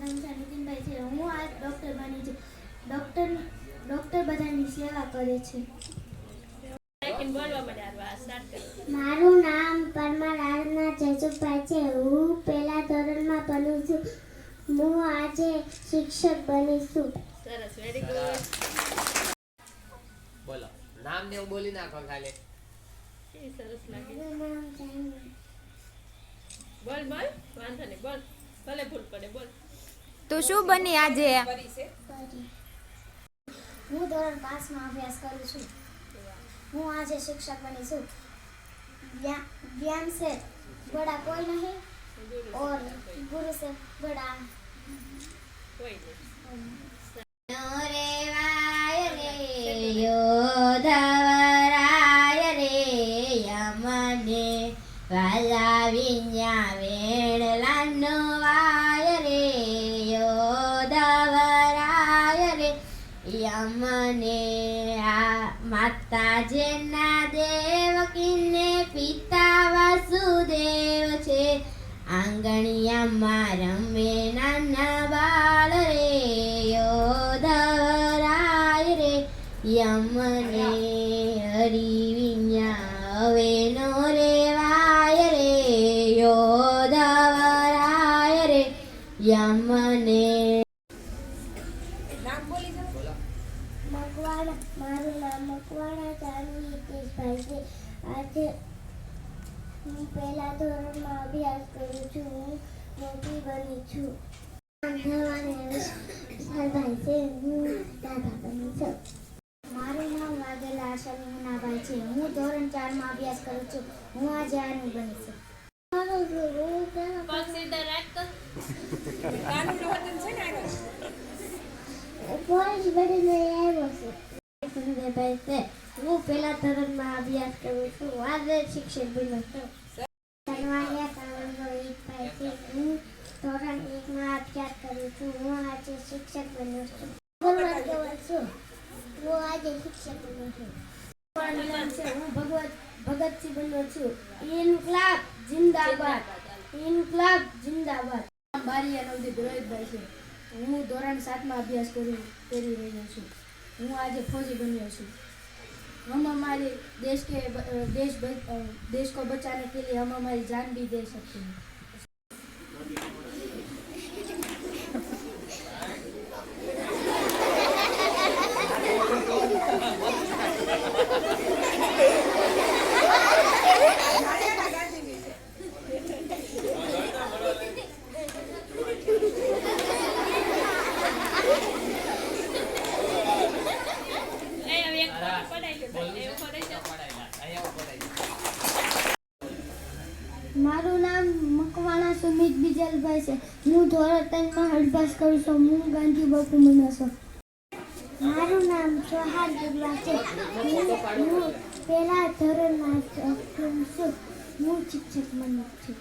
નામ છે નીતિનભાઈ છે. હું આ ડૉક્ટર બની છું. ડૉક્ટર ડૉક્ટર બધાની સેવા કરે છે. મારું નામ પરમાર આરના જયસુભાઈ છે. હું પહેલા ધોરણમાં ભણું છું. હું આજે શિક્ષક બનીશું સરસ વેરી ગુડ બોલો નામ ને બોલી નાખો ખાલી. સરસ લાગે. બોલ બોલ વાંધો નહીં બોલ. ભલે ભૂલ પડે બોલ. તો શું બની આજે? હું ધોરણ પાંચમાં અભ્યાસ કરું છું. હું આજે શિક્ષક બની છું. જ્ઞાન સે બડા કોઈ નહીં ઓર ગુરુ સે બડા કોઈ નહીં યમને આ માતા જેના દેવકીને પિતા વાસુદેવ છે. આંગણિયામાં રમે નાના બાળ રે, યોધરાય રે. યમને હરી વિඤ્યા હવે નો રેવાય રે, યોધરાય રે. યમને બોલો મારું નામ મકવાણા ચારુ હિતેશભાઈ છે. હું પહેલા ધોરણમાં અભ્યાસ વાઘેલા હું ધોરણ ચારમાં અભ્યાસ કરું છું. હું આજે આર્મી બની છું. પગ સીધા પોલીસ બનીને આવ્યો છું સુંદરભાઈ છે હું પહેલા ધોરણમાં અભ્યાસ કરું છું આજે શિક્ષક બન્યો છું ધનવાલિયા કાવરનો ઈદભાઈ છે હું ધોરણ એકમાં અભ્યાસ કરું છું હું આજે શિક્ષક બન્યો છું ભગવાન કેવલ છું. હું આજે શિક્ષક બન્યો છું હું ભગવત ભગતસિંહ બન્યો છું. ઇનકલાબ જિંદાબાદ. ઇનકલાબ જિંદાબાદ. બારીયા નવદીપ રોહિતભાઈ છે હું ધોરણ સાતમાં અભ્યાસ કરી કરી રહ્યો છું હું આજે ફોજી બન્યો છું हम हमारे देश के देश देश को बचाने के लिए हम हमारी जान भी दे सकते हैं મારું નામ મકવાણા સુમિત બિજલભાઈ છે. હું ધોરણ ત્રણમાં અભ્યાસ કરું છું. હું ગાંધી બાપુ બન્યો છું. મારું નામ સોહાર દુર્વા છે. હું પહેલા ધોરણમાં છું. હું શિક્ષક બન્યો છું.